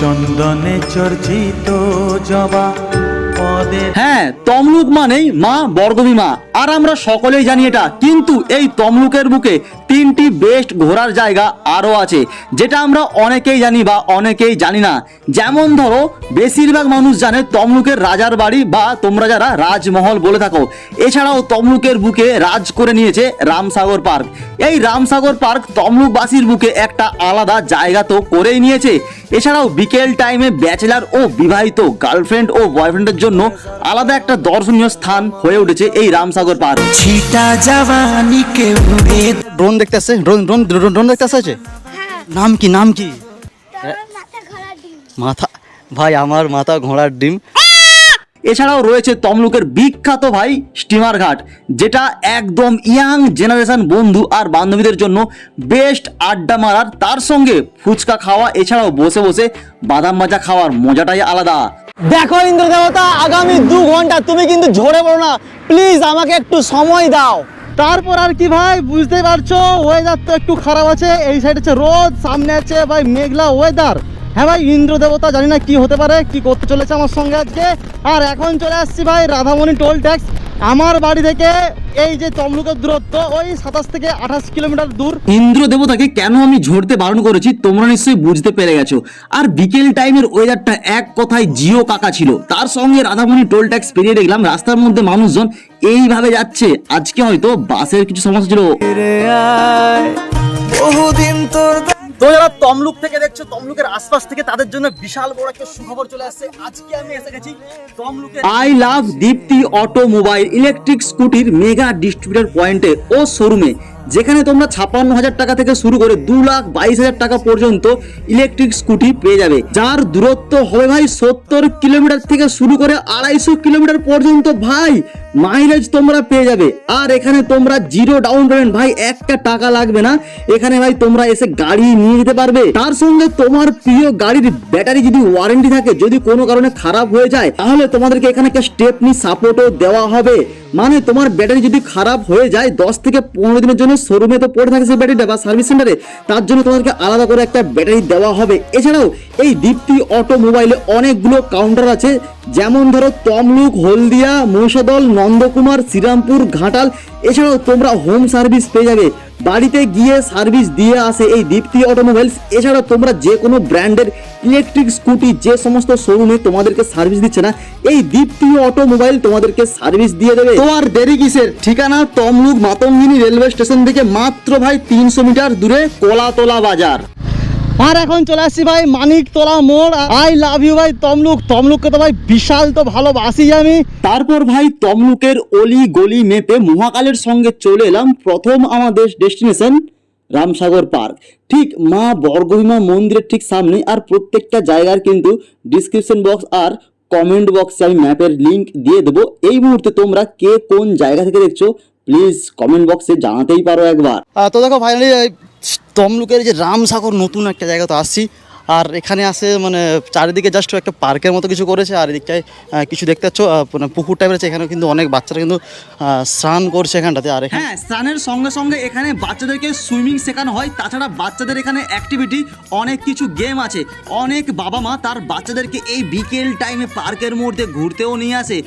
চন্দনে চর্চিত জবা হ্যাঁ তমলুক মানেই মা বর্গভীমা। আর আমরা সকলেই জানি এটা, কিন্তু এই তমলুকের বুকে তিনটি বেস্ট ঘোরার জায়গা আরও আছে, যেটা আমরা অনেকেই জানি বা অনেকেই জানি না। যেমন ধরো, বেশিরভাগ মানুষ জানে তমলুকের রাজার বাড়ি বা তোমরা যারা রাজমহল বলে থাকো। এছাড়াও তমলুকের বুকে রাজ করে নিয়েছে রামসাগর পার্ক। এই রামসাগর পার্ক তমলুকবাসীর বুকে একটা আলাদা জায়গা তো করেই নিয়েছে। এছাড়াও বিকেল টাইমে ব্যাচেলার ও বিবাহিত গার্লফ্রেন্ড ও বয়ফ্রেন্ডের জন্য আলাদা একটা দর্শনীয় স্থান হয়ে উঠেছে এই রামসাগর পার্ক ড্রোন দেখতে আসছে ড্রোন ড্রোন ড্রোন দেখতে আসছে নাম কি? নাম কি? মাথা ভাই আমার মাথা ঘোড়ার ডিম। এছাড়াও রয়েছে তমলুকের বিখ্যাত ভাই স্টিমার ঘাট যেটা একদম ইয়াং জেনারেশন বন্ধু আর বান্ধবীদের জন্য বেস্ট আড্ডা মারার তার সঙ্গে ফুচকা খাওয়া এছাড়াও বসে বসে বাদাম মাজা খাওয়ার মজাটাই আলাদা। দেখো ইন্দ্র দেবতা আগামী দু ঘণ্টা তুমি কিন্তু ঝরে পড়ো না। প্লিজ আমাকে একটু সময় দাও। তারপর আর কি ভাই বুঝতেই পারছ ওয়েদার তো একটু খারাপ আছে এই সাইড আছে রোদ সামনে আছে ভাই মেঘলা ওয়েদার হ্যাঁ ভাই ইন্দ্র দেবতা জানি না কি হতে পারে কি করতে চলেছে আমার সঙ্গে আজকে। আর এখন চলে আসছি ভাই রাধামণি টোল ট্যাক্স আমার বাড়ি থেকে এই যে তমলুকের দূরত্ব ওই সাতাশ থেকে আঠাশ কিলোমিটার দূর। ইন্দ্র দেবতাকে কেন আমি ঝরতে বারণ করেছি তোমরা নিশ্চয়ই বুঝতে পেরে গেছো। আর বিকেল টাইমের ওয়েদারটা এক কথায় জিও কাকা ছিল। তার সঙ্গে রাধামণি টোল ট্যাক্স পেরিয়ে দেখলাম রাস্তার মধ্যে মানুষজন এইভাবে যাচ্ছে। আজকে হয়তো বাসের কিছু সমস্যা ছিল। বহুদিন তোর তো যারা তমলুক থেকে দেখছ, তমলুকের আশপাশ থেকে তাদের জন্য বিশাল বড় একটা সুখবর চলে আসছে। আজকে আমি এসে গেছি তমলুকের I love Dipti automobile electric স্কুটির mega distributor পয়েন্টে ও শোরুমে যেখানে তোমরা ছাপ্পান্ন হাজার টাকা থেকে শুরু করে দু লাখ বাইশ হাজার টাকা পর্যন্ত ইলেকট্রিক স্কুটি পেয়ে যাবে। যার দূরত্ব হবে ভাই সত্তর কিলোমিটার থেকে শুরু করে আড়াইশো কিলোমিটার পর্যন্ত ভাই মাইলেজ তোমরা পেয়ে যাবে। আর এখানে তোমরা জিরো ডাউন পেমেন্ট ভাই একটা টাকা লাগবে না। এখানে ভাই তোমরা এসে গাড়ি নিয়ে যেতে পারবে। তার সঙ্গে তোমার প্রিয় গাড়ির ব্যাটারি যদি ওয়ারেন্টি থাকে, যদি কোনো কারণে খারাপ হয়ে যায়, তাহলে তোমাদেরকে এখানে একটা স্টেপনি সাপোর্টও দেওয়া হবে। মানে তোমার ব্যাটারি যদি খারাপ হয়ে যায়, দশ থেকে পনেরো দিনের জন্য শোরুমে তো পড়ে থাকে সেই ব্যাটারিটা বা সার্ভিস সেন্টারে তার জন্য তোমাদেরকে আলাদা করে একটা ব্যাটারি দেওয়া হবে। এছাড়াও এই দীপ্তি অটোমোবাইলে অনেকগুলো কাউন্টার আছে, যেমন ধরো তমলুক, হলদিয়া মহিষাদল নন্দকুমার, শ্রীরামপুর, ঘাটাল। এছাড়াও তোমরা হোম সার্ভিস পেয়ে যাবে। বাড়িতে গিয়ে সার্ভিস দিয়ে আসে এই দীপ্তি অটোমোবাইলস এছাড়া তোমরা যে কোনো ব্র্যান্ডের ইলেকট্রিক স্কুটি যে সমস্ত শোরুমে তোমাদেরকে সার্ভিস দিচ্ছে না, এই দীপ্তি অটোমোবাইল তোমাদেরকে সার্ভিস দিয়ে দেবে। তো আর দেরি কিসের? ঠিকানা তমলুক মাতঙ্গিনী রেলওয়ে স্টেশন থেকে মাত্র ভাই তিনশো মিটার দূরে কলাতলা বাজার। আর এখন চলে আসছি ভাই মানিকতলা মোড়। আই লাভ ইউ ভাই তমলুক। তমলুককে তো ভাই বিশাল তো ভালোবাসি আমি। তারপর ভাই তমলুকের অলি গলি মেপে মহাকালের সঙ্গে চলে এলাম প্রথম আমাদের ডেস্টিনেশন রামসাগর পার্ক। ঠিক মা বর্গভীমা মন্দিরের ঠিক সামনে আর প্রত্যেকটা জায়গার কিন্তু ডিসক্রিপশন বক্স আর কমেন্ট বক্সে আমি ম্যাপের লিংক দিয়ে দেবো। এই মুহূর্তে তোমরা কে কোন জায়গা থেকে দেখছ প্লিজ কমেন্ট বক্সে জানাতেই পারো একবার। তো দেখো ফাইনালি তমলুকের যে রামসাগর নতুন একটা জায়গা তো আসছি। আর এখানে আসে মানে চারিদিকে জাস্ট একটা পার্কের মতো কিছু করেছে। আর এদিকটায় কিছু দেখতে পাচ্ছ মানে পুকুর টাইপের আছে এখানে কিন্তু অনেক বাচ্চারা কিন্তু স্নান করছে এখানটাতে। আর হ্যাঁ স্নানের সঙ্গে সঙ্গে এখানে বাচ্চাদেরকে সুইমিং শেখানো হয়। তাছাড়া বাচ্চাদের এখানে অ্যাক্টিভিটি অনেক কিছু গেম আছে। অনেক বাবা মা তার বাচ্চাদেরকে এই বিকেল টাইমে পার্কের মধ্যে ঘুরতেও নিয়ে আসে।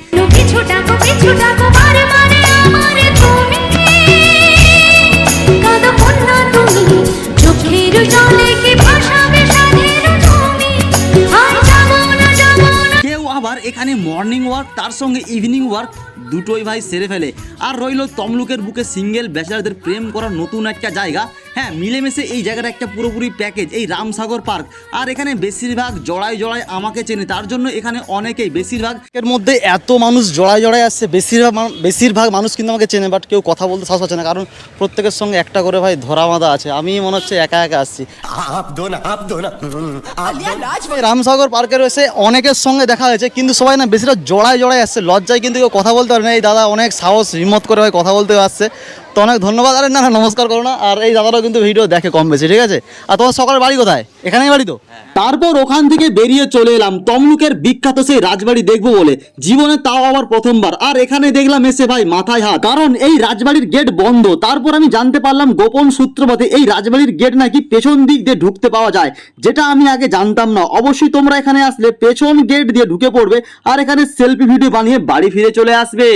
कदम ना तुम्हें মর্নিং ওয়ার্ক তার সঙ্গে ইভিনিং ওয়ার্ক দুটোই ভাই সেরে ফেলে। আর রইল তমলুকের বুকে সিঙ্গেল ব্যাচেলারদের প্রেম করার নতুন একটা জায়গা। হ্যাঁ মিলেমিশে এই জায়গাটা একটা পুরোপুরি প্যাকেজ এই রামসাগর পার্ক। আর এখানে বেশিরভাগ জড়াই জড়াই আমাকে চেনে তার জন্য এখানে অনেকেই বেশিরভাগ এর মধ্যে এত মানুষ জড়াই জড়ায় আসছে বেশিরভাগ বেশিরভাগ মানুষ কিন্তু আমাকে চেনে বাট কেউ কথা বলতে সাহস পাচ্ছে না কারণ প্রত্যেকের সঙ্গে একটা করে ভাই ধরা বাঁধা আছে। আমি মনে হচ্ছে একা একা আসছি। রামসাগর পার্কে রয়েছে অনেকের সঙ্গে দেখা হয়েছে কিন্তু সবাই না বেশিরভাগ জড়ায় জড়ায় আসছে। লজ্জায় কিন্তু কেউ কথা বলতে পারে না। এই দাদা অনেক সাহস, হিম্মত করে হয় কথা বলতে আসছে। তো অনেক ধন্যবাদ। আরে না নমস্কার করো না। আর এই দাদারাও কিন্তু ভিডিও দেখে কম বেশি, ঠিক আছে? আর তোমার সকালের বাড়ি কোথায়? এখানেই বাড়ি তো? তারপর ওখান থেকে বেরিয়ে চলে এলাম। তমলুকের বিখ্যাত সেই রাজবাড়ি দেখব বলে। জীবনে তাও আবার প্রথমবার। আর এখানে দেখলাম এসে ভাই মাথায় হাত। কারণ এই রাজবাড়ির গেট বন্ধ। তারপর আমি জানতে পারলাম গোপন সূত্রপাতে এই রাজবাড়ির গেট নাকি পেছন দিক দিয়ে ঢুকতে পাওয়া যায়। যেটা আমি আগে জানতাম না। অবশ্যই তোমরা এখানে আসলে পেছন গেট দিয়ে ঢুকে পড়বে। আর এখানে সেলফি ভিডিও বানিয়ে বাড়ি ফিরে চলে আসবে।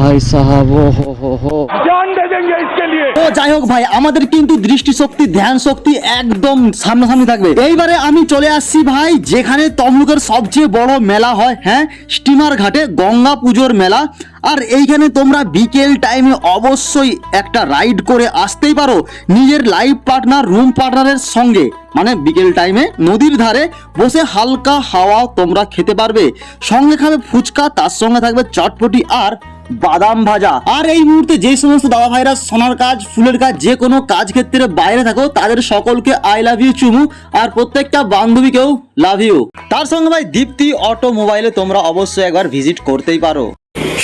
ভাই সাহাব ও হো হো হো ও যাই হোক ভাই আমাদের কিন্তু দৃষ্টিশক্তি ধ্যান শক্তি একদম সামনাসামনি থাকবে। এইবারে আমি চলে আসছি ভাই যেখানে তমলুকের সবচেয়ে বড় মেলা হয় হ্যাঁ? স্টিমার ঘাটে গঙ্গা পুজোর মেলা। আর এইখানে তোমরা বিকেল টাইমে অবশ্যই একটা রাইড করে আসতেই পারো নিজের লাইফ পার্টনার রুম পার্টনারের সঙ্গে। মানে বিকেল টাইমে নদীর ধারে বসে হালকা হাওয়া তোমরা খেতে পারবে। সঙ্গে খাবে ফুচকা তার সঙ্গে থাকবে চটপটি আর বাদাম ভাজা আর এই মুহূর্তে যে সমস্ত দাদা ভাইরা সোনার কাজ ফুলের কাজ যে কোনো কাজ ক্ষেত্রে বাইরে থাকো তাদের সকলকে আই লাভ ইউ চুমু আর প্রত্যেকটা বান্ধবীকেও লাভ ইউ তার সঙ্গে ভাই দীপ্তি অটোমোবাইলে তোমরা অবশ্যই একবার ভিজিট করতেই পারো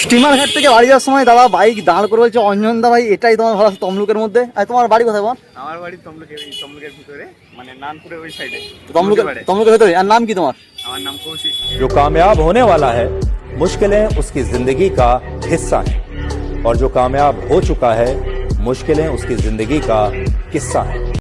স্টিমার ঘাট থেকে বাড়ি যাওয়ার সময় দাদা বাইক দাঁড় করে বলছে অঞ্জন দা ভাই এটাই তোমার ভালো লাগছে তমলুকের মধ্যে আর তোমার বাড়ি কোথায় বল আমার বাড়ি তমলুকের এই তমলুকের ভিতরে মানে নানপুরের ওই সাইডে তমলুকের তমলুকের ভেতরে আর নাম কি তোমার আমার নাম কৌশিক जो कामयाब होने वाला है मुश्किलें उसकी ज़िंदगी का हिस्सा हैं। और जो कामयाब हो चुका है, मुश्किलें उसकी ज़िंदगी का किस्सा है।